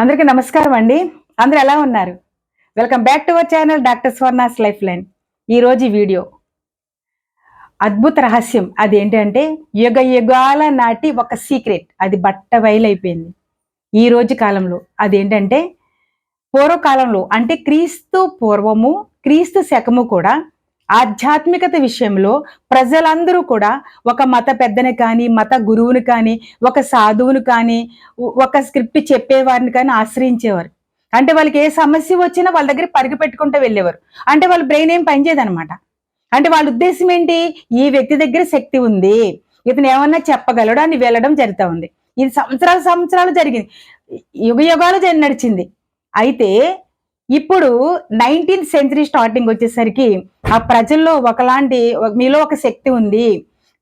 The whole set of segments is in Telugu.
అందరికీ నమస్కారం అండి. అందరు ఎలా ఉన్నారు? Welcome back to our channel doctor Swarna's life line ఈరోజు వీడియో. అద్భుత రహస్యం అదేంటంటే యుగ యుగాల నాటి ఒక సీక్రెట్ అది బట్ట బయలైపోయింది ఈ రోజు కాలంలో అదేంటంటే పూర్వకాలంలో అంటే క్రీస్తు పూర్వము క్రీస్తు శకము కూడా ఆధ్యాత్మికత విషయంలో ప్రజలందరూ కూడా ఒక మత పెద్దని కానీ మత గురువుని కానీ ఒక సాధువుని కానీ ఒక స్క్రిప్ట్ చెప్పేవారిని కానీ ఆశ్రయించేవారు. అంటే వాళ్ళకి ఏ సమస్య వచ్చినా వాళ్ళ దగ్గర పరిగి పెట్టుకుంటూ వెళ్ళేవారు. అంటే వాళ్ళ బ్రెయిన్ ఏం పనిచేయదనమాట అంటే వాళ్ళ ఉద్దేశం ఏంటి? ఈ వ్యక్తి దగ్గర శక్తి ఉంది. ఇతను ఏమన్నా చెప్పగలడు అని వెళ్ళడం జరుగుతూ ఉంది. ఇది సంవత్సరాలు సంవత్సరాలు జరిగింది. యుగ యుగాలు నడిచింది. అయితే ఇప్పుడు నైన్టీన్త్ సెంచరీ స్టార్టింగ్ వచ్చేసరికి ఆ ప్రజల్లో ఒకలాంటి మీలో ఒక శక్తి ఉంది.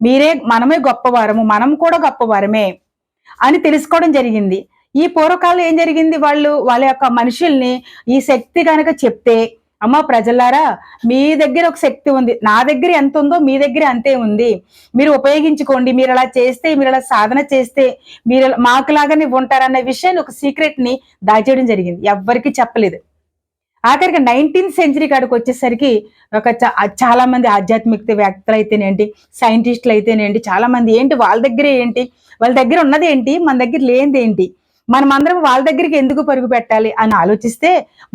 మీరే మనమే గొప్పవారము మనం కూడా గొప్పవారమే అని తెలుసుకోవడం జరిగింది. ఈ పూర్వకాలం ఏం జరిగింది వాళ్ళు? వాళ్ళ యొక్క మనుషుల్ని ఈ శక్తి కనుక చెప్తే అమ్మ ప్రజలారా మీ దగ్గర ఒక శక్తి ఉంది. నా దగ్గర ఎంత ఉందో మీ దగ్గర అంతే ఉంది. మీరు ఉపయోగించుకోండి మీరు అలా చేస్తే మీరు అలా సాధన చేస్తే మీరు మాకు మాకులాగానే ఉంటారన్న విషయాన్ని ఒక సీక్రెట్ని దాచేయడం జరిగింది. ఎవ్వరికి చెప్పలేదు. ఆఖరికి నైన్టీన్త్ సెంచరీ కాడికి వచ్చేసరికి ఒక చాలా మంది ఆధ్యాత్మిక వ్యక్తులు అయితేనేంటి సైంటిస్టులు అయితేనేంటి చాలా మంది ఏంటి వాళ్ళ దగ్గర ఏంటి వాళ్ళ దగ్గర ఉన్నది ఏంటి మన దగ్గర లేనిది ఏంటి మనం అందరం వాళ్ళ దగ్గరికి ఎందుకు పరుగు పెట్టాలి అని ఆలోచిస్తే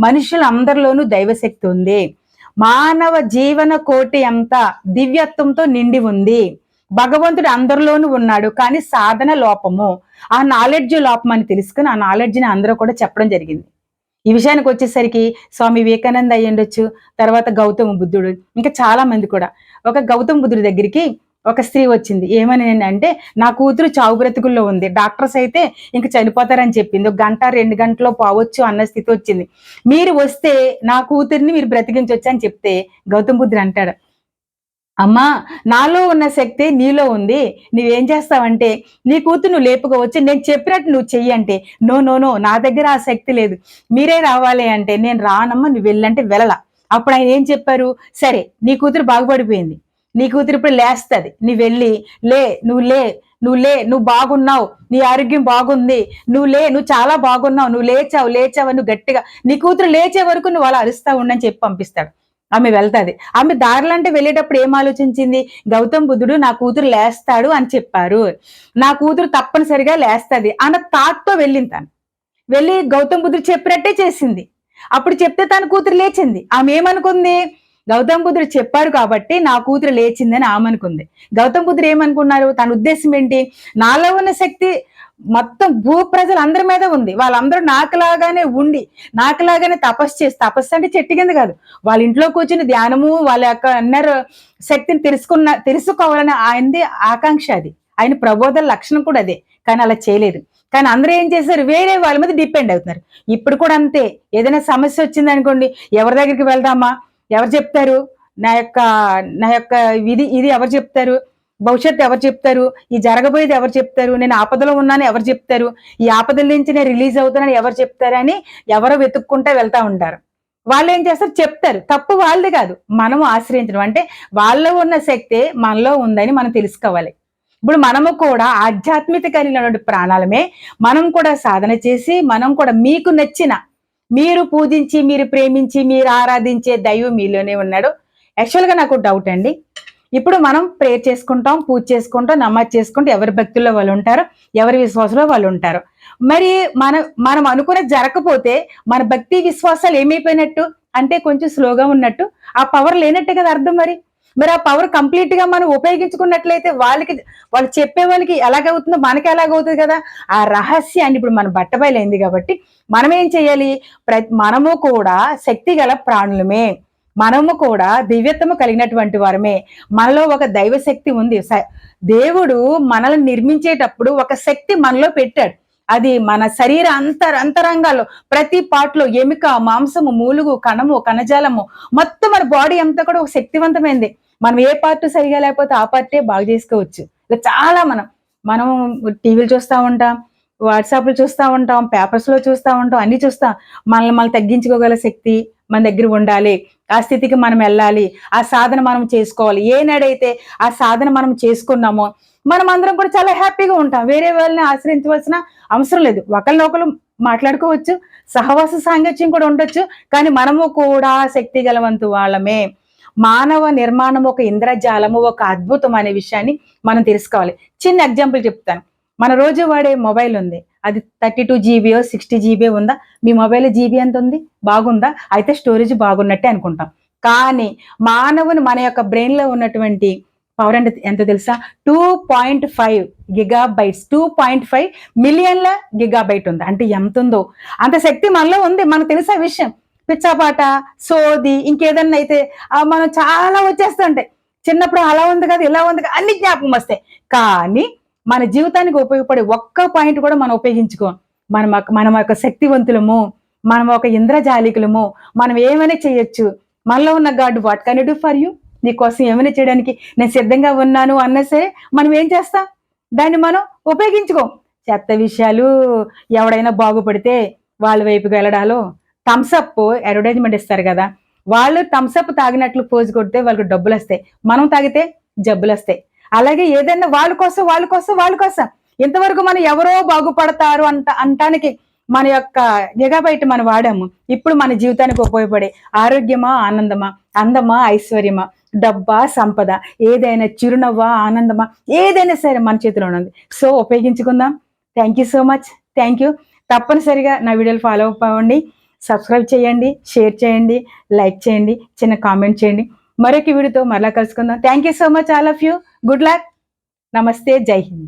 మనుషులందరిలోనూ దైవశక్తి ఉంది. మానవ జీవన కోటి అంతా దివ్యత్వంతో నిండి ఉంది. భగవంతుడు అందరిలోనూ ఉన్నాడు కానీ సాధన లోపము. ఆ నాలెడ్జ్ లోపం అని తెలుసుకుని ఆ నాలెడ్జ్ని అందరూ కూడా చెప్పడం జరిగింది. ఈ విషయానికి వచ్చేసరికి స్వామి వివేకానంద అయ్యుండొచ్చు తర్వాత గౌతమ బుద్ధుడు ఇంకా చాలా మంది కూడా. ఒక గౌతమ బుద్ధుడి దగ్గరికి ఒక స్త్రీ వచ్చింది. ఏమని అంటే నా కూతురు చావు బ్రతుకుల్లో ఉంది. డాక్టర్స్ అయితే ఇంక చనిపోతారని చెప్పింది. ఒక గంట రెండు గంటలో పోవచ్చు అన్న స్థితి వచ్చింది. మీరు వస్తే నా కూతుర్ని మీరు బ్రతికించవచ్చు అని చెప్తే గౌతమ బుద్ధుడు అంటాడు. అమ్మా నాలో ఉన్న శక్తి నీలో ఉంది. నువ్వేం చేస్తావంటే నీ కూతురు నువ్వు లేపుకోవచ్చు. నేను చెప్పినట్టు నువ్వు చెయ్యంటే నో నో నో నా దగ్గర ఆ శక్తి లేదు. మీరే రావాలి అంటే నేను రానమ్మా నువ్వు వెళ్ళంటే వెళ్ళలా. అప్పుడు ఆయన ఏం చెప్పారు? సరే నీ కూతురు బాగుపడిపోయింది. నీ కూతురు ఇప్పుడు లేస్తుంది. నువ్వు వెళ్ళి లే నువ్వు లే నువ్వు లే నువ్వు బాగున్నావు. నీ ఆరోగ్యం బాగుంది. నువ్వు లే నువ్వు చాలా బాగున్నావు. నువ్వు లేచావు లేచావు నువ్వు గట్టిగా నీ కూతురు లేచే వరకు నువ్వు అలా అరుస్తా ఉండని చెప్పి పంపిస్తాడు. ఆమె వెళ్తాది. ఆమె దారిలంటే వెళ్ళేటప్పుడు ఏం ఆలోచించింది? గౌతమ్ బుద్ధుడు నా కూతురు లేస్తాడు అని చెప్పారు. నా కూతురు తప్పనిసరిగా లేస్తుంది అన్న తాట్తో వెళ్ళింది తను. వెళ్ళి గౌతమ్ బుద్ధుడు చెప్పినట్టే చేసింది. అప్పుడు చెప్తే తన కూతురు లేచింది. ఆమె ఏమనుకుంది? గౌతమ్ బుద్ధుడు చెప్పారు కాబట్టి నా కూతురు లేచిందని ఆమె అనుకుంది. గౌతమ్ బుద్ధుడు ఏమనుకున్నారు? తన ఉద్దేశం ఏంటి? నాలో ఉన్న శక్తి మొత్తం భూ ప్రజలు అందరి మీద ఉంది. వాళ్ళందరూ నాకులాగానే ఉండి నాకులాగానే తపస్సు చేసి తపస్సు అంటే చెట్టు కింద కాదు. వాళ్ళ ఇంట్లో కూర్చుని ధ్యానము వాళ్ళ యొక్క అన్నారు శక్తిని తెలుసుకున్న తెలుసుకోవాలని ఆయనది ఆకాంక్ష అది. ఆయన ప్రబోధన లక్షణం కూడా అదే. కానీ అలా చేయలేదు. కానీ అందరూ ఏం చేశారు? వేరే వాళ్ళ మీద డిపెండ్ అవుతున్నారు. ఇప్పుడు కూడా అంతే. ఏదైనా సమస్య వచ్చింది అనుకోండి ఎవరి దగ్గరికి వెళ్దామా? ఎవరు చెప్తారు? నా యొక్క నా యొక్క ఇది ఇది ఎవరు చెప్తారు? భవిష్యత్తు ఎవరు చెప్తారు? ఈ జరగబోయేది ఎవరు చెప్తారు? నేను ఆపదలో ఉన్నాను ఎవరు చెప్తారు? ఈ ఆపదల నుంచి నేను రిలీజ్ అవుతానని ఎవరు చెప్తారని ఎవరో వెతుక్కుంటా వెళ్తా ఉంటారు. వాళ్ళు ఏం చేస్తారు? చెప్తారు. తప్పు వాళ్ళది కాదు. మనం ఆశ్రయించడం. అంటే వాళ్ళలో ఉన్న శక్తి మనలో ఉందని మనం తెలుసుకోవాలి. ఇప్పుడు మనము కూడా ఆధ్యాత్మిక కలిగినటువంటి ప్రాణాలమే మనం కూడా సాధన చేసి మనం కూడా మీకు నచ్చిన మీరు పూజించి మీరు ప్రేమించి మీరు ఆరాధించే దైవం మీలోనే ఉన్నాడు. యాక్చువల్గా నాకు డౌట్ అండి. ఇప్పుడు మనం ప్రేయర్ చేసుకుంటాం పూజ చేసుకుంటాం నమాజ్ చేసుకుంటాం ఎవరి భక్తుల్లో వాళ్ళు ఉంటారు ఎవరి విశ్వాసంలో వాళ్ళు ఉంటారు. మరి మన మనం అనుకునే జరగకపోతే మన భక్తి విశ్వాసాలు ఏమైపోయినట్టు? అంటే కొంచెం స్లోగా ఉన్నట్టు? ఆ పవర్ లేనట్టే కదా అర్థం మరి? మరి ఆ పవర్ కంప్లీట్గా మనం ఉపయోగించుకున్నట్లయితే వాళ్ళకి వాళ్ళు చెప్పే వాళ్ళకి ఎలాగవుతుందో మనకి ఎలాగవుతుంది కదా? ఆ రహస్యాన్ని ఇప్పుడు మన బట్టబయలైంది కాబట్టి మనం ఏం చేయాలి? ప్ర మనము కూడా శక్తి గల ప్రాణులమే. మనము కూడా దివ్యత్వము కలిగినటువంటి వారమే. మనలో ఒక దైవ శక్తి ఉంది. దేవుడు మనల్ని నిర్మించేటప్పుడు ఒక శక్తి మనలో పెట్టాడు. అది మన శరీర అంతర అంతరంగాల్లో ప్రతి పార్ట్లో ఎముక మాంసము మూలుగు కణము కణజాలము మొత్తం మన బాడీ అంతా కూడా ఒక శక్తివంతమైంది. మనం ఏ పార్ట్ సరిగా లేకపోతే ఆ పార్టే బాగు చేసుకోవచ్చు. ఇలా చాలా మనం మనం టీవీలు చూస్తూ ఉంటాం వాట్సాప్లు చూస్తూ ఉంటాం పేపర్స్లో చూస్తూ ఉంటాం అన్ని చూస్తాం మనల్ని మనం తగ్గించుకోగల శక్తి మన దగ్గర ఉండాలి. ఆ స్థితికి మనం వెళ్ళాలి. ఆ సాధన మనం చేసుకోవాలి. ఏనాడైతే ఆ సాధన మనం చేసుకున్నామో మనం అందరం కూడా చాలా హ్యాపీగా ఉంటాం. వేరే వాళ్ళని ఆశ్రయించవలసిన అవసరం లేదు. ఒకరినొకరు మాట్లాడుకోవచ్చు. సహవాస సాంగత్యం కూడా ఉండొచ్చు. కానీ మనము కూడా శక్తి గలవంతు వాళ్ళమే. మానవ నిర్మాణం ఒక ఇంద్రజాలము ఒక అద్భుతం అనే విషయాన్ని మనం తెలుసుకోవాలి. చిన్న ఎగ్జాంపుల్ చెప్తాను. మన రోజు వాడే మొబైల్ ఉంది. అది థర్టీ టూ జీబీయో సిక్స్టీ జీబీ ఉందా? మీ మొబైల్ జీబీ ఎంత ఉంది? బాగుందా? అయితే స్టోరేజ్ బాగున్నట్టే అనుకుంటాం. కానీ మానవుని మన యొక్క బ్రెయిన్లో ఉన్నటువంటి పవర్ అంటే ఎంత తెలుసా? Two point five giga bytes two point five మిలియన్ల గిగా బైట్ ఉంది. అంటే ఎంత ఉందో? అంత శక్తి మనలో ఉంది. మనకు తెలుసా విషయం? పిచ్చాపాట సోది ఇంకేదన్నా అయితే మనం చాలా వచ్చేస్తుంటాయి. చిన్నప్పుడు అలా ఉంది కదా ఇలా ఉంది కదా అన్ని జ్ఞాపకం వస్తాయి. కానీ మన జీవితానికి ఉపయోగపడే ఒక్క పాయింట్ కూడా మనం ఉపయోగించుకోం. మనం మనం ఒక శక్తివంతులము మనం ఒక ఇంద్రజాలికులము మనం ఏమైనా చేయొచ్చు. మనలో ఉన్న God what can do for you? నీకోసం ఏమైనా చేయడానికి నేను సిద్ధంగా ఉన్నాను అన్నా సరే మనం ఏం చేస్తాం? దాన్ని మనం ఉపయోగించుకోం. చెత్త విషయాలు ఎవడైనా బాగుపడితే వాళ్ళ వైపుకి వెళ్ళడాలో. థమ్స్అప్ అడ్వర్టైజ్మెంట్ ఇస్తారు కదా. వాళ్ళు థమ్స్అప్ తాగినట్లు పోజు కొడితే వాళ్ళకి డబ్బులు వస్తాయి. మనం తాగితే జబ్బులు వస్తాయి. అలాగే ఏదైనా వాళ్ళ కోసం వాళ్ళ కోసం వాళ్ళ కోసం. ఇంతవరకు మనం ఎవరో బాగుపడతారు అంట అంటానికి మన యొక్క గిగాబైట్ మనం వాడాము. ఇప్పుడు మన జీవితానికి ఉపయోగపడే ఆరోగ్యమా ఆనందమా? అందమా ఐశ్వర్యమా? డబ్బా సంపద? ఏదైనా చిరునవ్వా ఆనందమా? ఏదైనా సరే మన చేతిలో ఉంది. So ఉపయోగించుకుందాం. Thank you so much thank you తప్పనిసరిగా నా వీడియోలు ఫాలో అప్ అవ్వండి. సబ్స్క్రైబ్ చేయండి షేర్ చేయండి లైక్ చేయండి చిన్న కామెంట్ చేయండి. మరొక వీడియోతో మరలా కలుసుకుందాం. Thank you so much all of you good luck. నమస్తే. జై హింద్.